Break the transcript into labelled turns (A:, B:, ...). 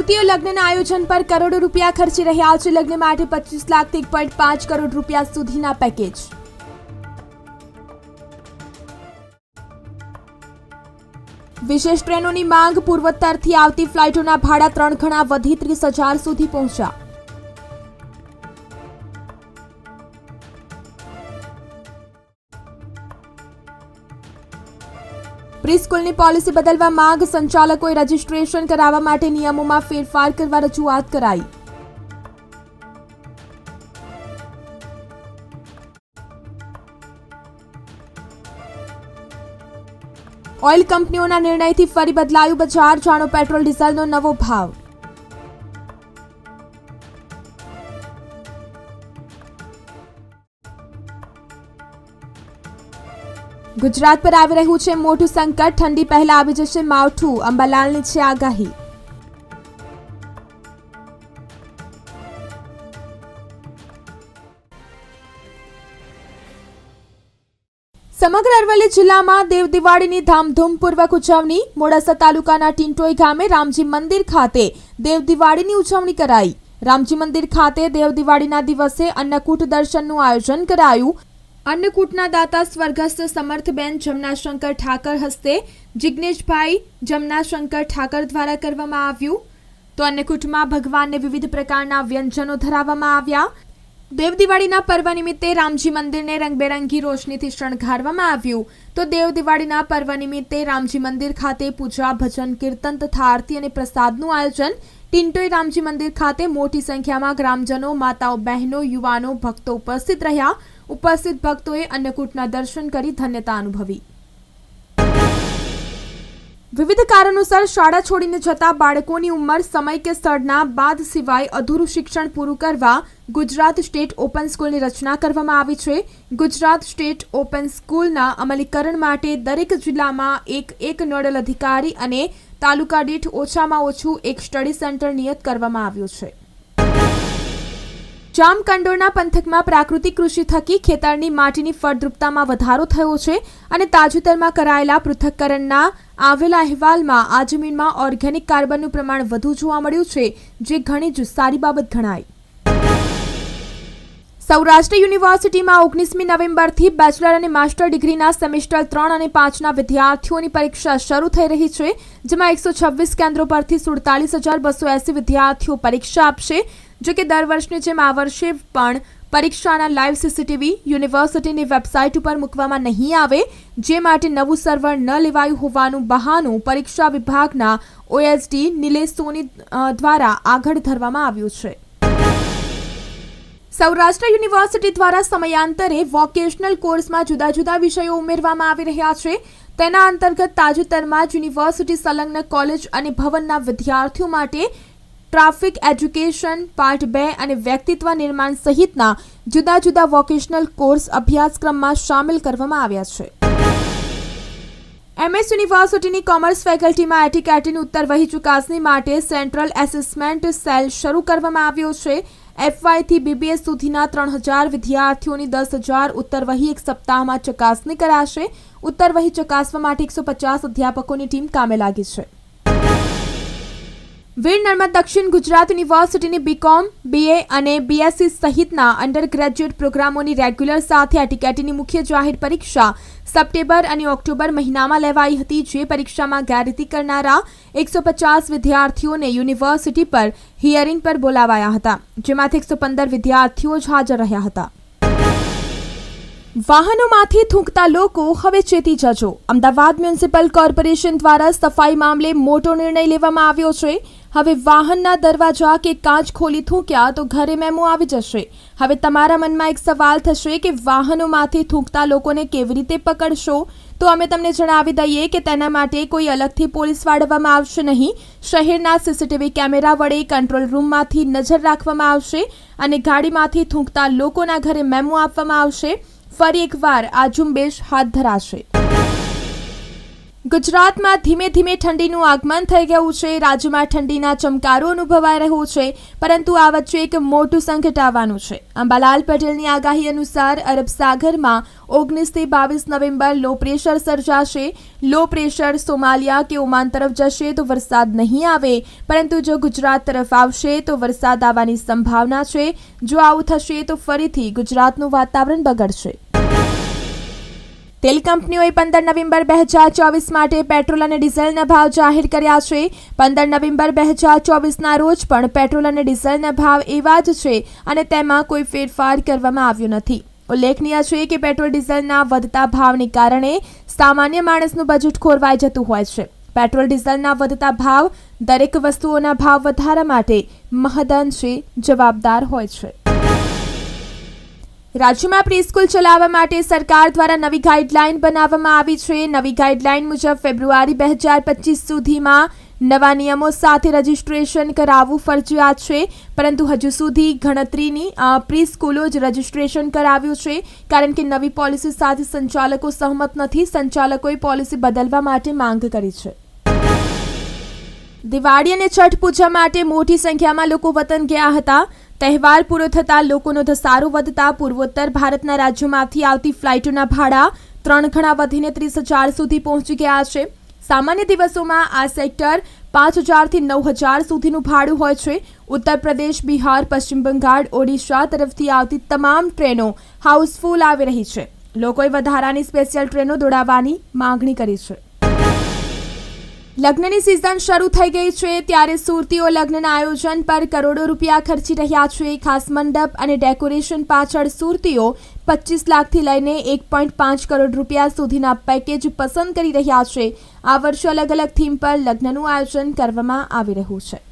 A: મૂર્તિઓ લગ્નના આયોજન પર કરોડો રૂપિયા ખર્ચી રહ્યા છે. લગ્ન માટે પચીસ લાખથી એક પોઈન્ટ પાંચ કરોડ રૂપિયા સુધીના પેકેજ. વિશેષ ટ્રેનોની માંગ પૂર્વોત્તરથી આવતી ફ્લાઇટોના ભાડા ત્રણ ગણા વધી ત્રીસ હજાર સુધી પહોંચ્યા. પ્રીસ્કૂલની પોલિસી બદલવા માંગ સંચાલકોએ રજીસ્ટ્રેશન કરાવવા માટે નિયમોમાં ફેરફાર કરવા રજૂઆત કરાઈ. ઓઇલ કંપનીઓના નિર્ણયથી ફરી બદલાયું બજાર, જાણો પેટ્રોલ, ડીઝલનો નવો ભાવ. ગુજરાત પર આવી રહ્યું છે મોટું સંકટ. ઠંડી પહેલા આવી જશે માવઠું. અંબાલાલની છે આગાહી. સમગ્ર અરવલ્લી જિલ્લામાં દેવ દિવાળીની ધામધૂમપૂર્વક ઉજવણી. મોડાસા તાલુકાના ટીંટોઈ ગામે રામજી મંદિર ખાતે દેવ દિવાળીની ઉજવણી કરાઈ. રામજી મંદિર ખાતે દેવ દિવાળીના દિવસે અન્નકૂટ દર્શનનું આયોજન કરાયું. અન્નકૂટના દાતા સ્વર્ગસ્થ સમર્થબેન જમનાશંકર ઠાકર હસ્તે જિજ્ઞેશભાઈ જમનાશંકર ઠાકર દ્વારા કરવામાં આવ્યું. તો અન્નકૂટમાં ભગવાનને વિવિધ પ્રકારના વ્યંજનો ધરાવવામાં આવ્યા. દેવ દિવાળીના પર્વ નિમિત્તે રામજી મંદિરને રંગબેરંગી રોશનીથી શણગારવામાં આવ્યું. તો દેવ દિવાળીના પર્વ નિમિત્તે રામજી મંદિર ખાતે પૂજા, ભજન, કીર્તન તથા આરતી અને પ્રસાદનું આયોજન. ટિન્ટોઈ રામજી મંદિર ખાતે મોટી સંખ્યામાં ગ્રામજનો, માતાઓ, બહેનો, યુવાનો, ભક્તો ઉપસ્થિત રહ્યા. ઉપસ્થિત ભક્તોએ અન્નકૂટના દર્શન કરી ધન્યતા અનુભવી. વિવિધ કારણોસર શાળા છોડીને જતા બાળકોની ઉંમર સમય કે સ્થળના બાદ સિવાય અધૂરું શિક્ષણ પૂરું કરવા ગુજરાત સ્ટેટ ઓપન સ્કૂલની રચના કરવામાં આવી છે. ગુજરાત સ્ટેટ ઓપન સ્કૂલના અમલીકરણ માટે દરેક જિલ્લામાં એક એક નોડલ અધિકારી અને તાલુકા દીઠ ઓછામાં ઓછું એક સ્ટડી સેન્ટર નિયત કરવામાં આવ્યું છે. જામકંડોરણા પંથકમાં પ્રાકૃતિક કૃષિ થકી ખેતરની માટીની ફળદ્રુપતામાં વધારો થયો છે અને તાજેતરમાં કરાયેલા પૃથ્થકરણના આવેલા અહેવાલમાં આ જમીનમાં ઓર્ગેનિક કાર્બનનું પ્રમાણ વધુ જોવા મળ્યું છે, જે ઘણી જ સારી બાબત ગણાય. સૌરાષ્ટ્ર યુનિવર્સિટીમાં ઓગણીસમી નવેમ્બરથી બેચલર અને માસ્ટર ડિગ્રીના સેમેસ્ટર ત્રણ અને પાંચના વિદ્યાર્થીઓની પરીક્ષા શરૂ થઈ રહી છે, જેમાં એકસો છવ્વીસ કેન્દ્રો પરથી સુડતાલીસ હજાર બસો એસી વિદ્યાર્થીઓ પરીક્ષા આપશે જો કે દર વર્ષની જેમ આ વર્ષે પણ પરીક્ષાના લાઈવ સીસીટીવી યુનિવર્સિટીની વેબસાઇટ ઉપર મૂકવામાં નહીં આવે, જે માટે નવું સર્વર ન લેવાયું હોવાનું બહાનું પરીક્ષા વિભાગના ઓએસડી નિલેશ સોની દ્વારા આગળ ધરવામાં આવ્યું છે. સૌરાષ્ટ્ર યુનિવર્સિટી દ્વારા સમયાંતરે વોકેશનલ કોર્સમાં જુદા જુદા વિષયો ઉમેરવામાં આવી રહ્યા છે. તેના અંતર્ગત તાજેતરમાં જ યુનિવર્સિટી સંલગ્ન કોલેજ અને ભવનના વિદ્યાર્થીઓ માટે ટ્રાફિક એજ્યુકેશન પાર્ટ બે અને વ્યક્તિત્વ નિર્માણ સહિતના જુદા જુદા વોકેશનલ કોર્સ અભ્યાસક્રમમાં સામેલ કરવામાં આવ્યા છે. એમએસ યુનિવર્સિટીની કોમર્સ ફેકલ્ટીમાં એટીકેટીની ઉત્તર વહી ચુકાસણી માટે સેન્ટ્રલ એસેસમેન્ટ સેલ શરૂ કરવામાં આવ્યો છે. એફવાયથી બીબીએસ સુધીના ત્રણ હજાર વિદ્યાર્થીઓની દસ હજાર ઉત્તર વહી એક સપ્તાહમાં ચકાસણી કરાશે. ઉત્તર વહી ચકાસવા માટે એકસો પચાસ અધ્યાપકોની ટીમ કામે લાગી છે. વીર નર્મદ દક્ષિણ ગુજરાત યુનિવર્સિટીની બીકોમ બીએ અને બીએસસી સહિતના અંડર ગ્રેજ્યુએટ પ્રોગ્રામોની રેગ્યુલર સાથે એટીકેટીની મુખ્ય જાહેર પરીક્ષા સપ્ટેમ્બર અને ઓક્ટોબર મહિનામાં લેવાઈ હતી, જે પરીક્ષામાં ગેરરીતિ કરનારા એકસો પચાસ વિદ્યાર્થીઓને યુનિવર્સિટી પર હિયરિંગ પર બોલાવાયા હતા, જેમાંથી એકસો પંદર વિદ્યાર્થીઓ જ હાજર રહ્યા હતા. વાહનોમાંથી થૂંકતા લોકો હવે ચેતી જજો. અમદાવાદ મ્યુનિસિપલ કોર્પોરેશન દ્વારા સફાઈ મામલે મોટો નિર્ણય લેવામાં આવ્યો છે. હવે વાહનના દરવાજા કે કાચ ખોલી થૂંક્યા તો ઘરે મેમો આવી જશે. હવે તમારા મનમાં એક સવાલ થશે કે વાહનોમાંથી થૂંકતા લોકોને કેવી રીતે પકડશો? તો અમે તમને જણાવી દઈએ કે તેના માટે કોઈ અલગથી પોલીસ વાળવામાં આવશે નહીં. શહેરના સીસીટીવી કેમેરા વડે કંટ્રોલ રૂમમાંથી નજર રાખવામાં આવશે અને ગાડીમાંથી થૂંકતા લોકોના ઘરે મેમો આપવામાં આવશે. ફરી એકવાર આ ઝુંબેશ હાથ ધરાશે. ગુજરાતમાં ધીમે ધીમે ઠંડીનું આગમન થઈ ગયું છે. રાજ્યમાં ઠંડીના ચમકારો અનુભવાઈ રહ્યો છે, પરંતુ આ વચ્ચે એક મોટું સંકટ આવવાનું છે. અંબાલાલ પટેલની આગાહી અનુસાર અરબ સાગરમાં ઓગણીસથી બાવીસ નવેમ્બર લો પ્રેશર સર્જાશે. લો પ્રેશર સોમાલિયા કે ઓમાન તરફ જશે તો વરસાદ નહીં આવે, પરંતુ જો ગુજરાત તરફ આવશે તો વરસાદ આવવાની સંભાવના છે. જો આવું થશે તો ફરીથી ગુજરાતનું વાતાવરણ બગડશે. તેલ કંપનીઓએ પંદર નવેમ્બર બે હજાર ચોવીસ માટે પેટ્રોલ અને ડીઝલના ભાવ જાહેર કર્યા છે. પંદર નવેમ્બર બે હજાર ચોવીસના રોજ પણ પેટ્રોલ અને ડીઝલના ભાવ એવા જ છે અને તેમાં કોઈ ફેરફાર કરવામાં આવ્યો નથી. ઉલ્લેખનીય છે કે પેટ્રોલ ડીઝલના વધતા ભાવને કારણે સામાન્ય માણસનું બજેટ ખોરવાઈ જતું હોય છે. પેટ્રોલ ડીઝલના વધતા ભાવ દરેક વસ્તુઓના ભાવ વધારા માટે મહદઅંશે જવાબદાર હોય છે. રાજ્યમાં પ્રીસ્કૂલ ચલાવવા માટે સરકાર દ્વારા નવી ગાઈડલાઈન બનાવવામાં આવી છે. નવી ગાઈડલાઈન મુજબ ફેબ્રુઆરી બે હજાર પચીસ સુધીમાં નવા નિયમો સાથે રજીસ્ટ્રેશન કરાવવું ફરજિયાત છે. પરંતુ હજુ સુધી ગણતરીની પ્રીસ્કૂલો જ રજીસ્ટ્રેશન કરાવ્યું છે. કારણ કે નવી પોલિસી સાથે સંચાલકો સહમત નથી. સંચાલકોએ પોલિસી બદલવા માટે માંગ કરી છે. દિવાળી અને છઠ પૂજા માટે મોટી સંખ્યામાં લોકો વતન ગયા હતા. તહેવાર પૂરો થતાં લોકોનો ધસારો વધતા પૂર્વોત્તર ભારતના રાજ્યોમાંથી આવતી ફ્લાઇટોના ભાડા ત્રણ ગણા વધીને ત્રીસ હજાર સુધી પહોંચી ગયા છે. સામાન્ય દિવસોમાં આ સેક્ટર પાંચ હજારથી નવ હજાર સુધીનું ભાડું હોય છે. ઉત્તર પ્રદેશ, બિહાર, પશ્ચિમ બંગાળ, ઓડિશા તરફથી આવતી તમામ ટ્રેનો હાઉસફુલ આવી રહી છે. લોકોએ વધારાની સ્પેશિયલ ટ્રેનો દોડાવવાની માંગણી કરી છે. લગ્નની સિઝન શરૂ થઈ ગઈ છે, ત્યારે સુરતીઓ લગ્નના આયોજન પર કરોડો રૂપિયા ખર્ચી રહ્યા છે. ખાસ મંડપ અને ડેકોરેશન પાછળ સુરતીઓ પચીસ લાખથી લઈને એક પોઈન્ટ પાંચ કરોડ રૂપિયા સુધીના પેકેજ પસંદ કરી રહ્યા છે. આ વર્ષે અલગ અલગ થીમ પર લગ્નનું આયોજન કરવામાં આવી રહ્યું છે.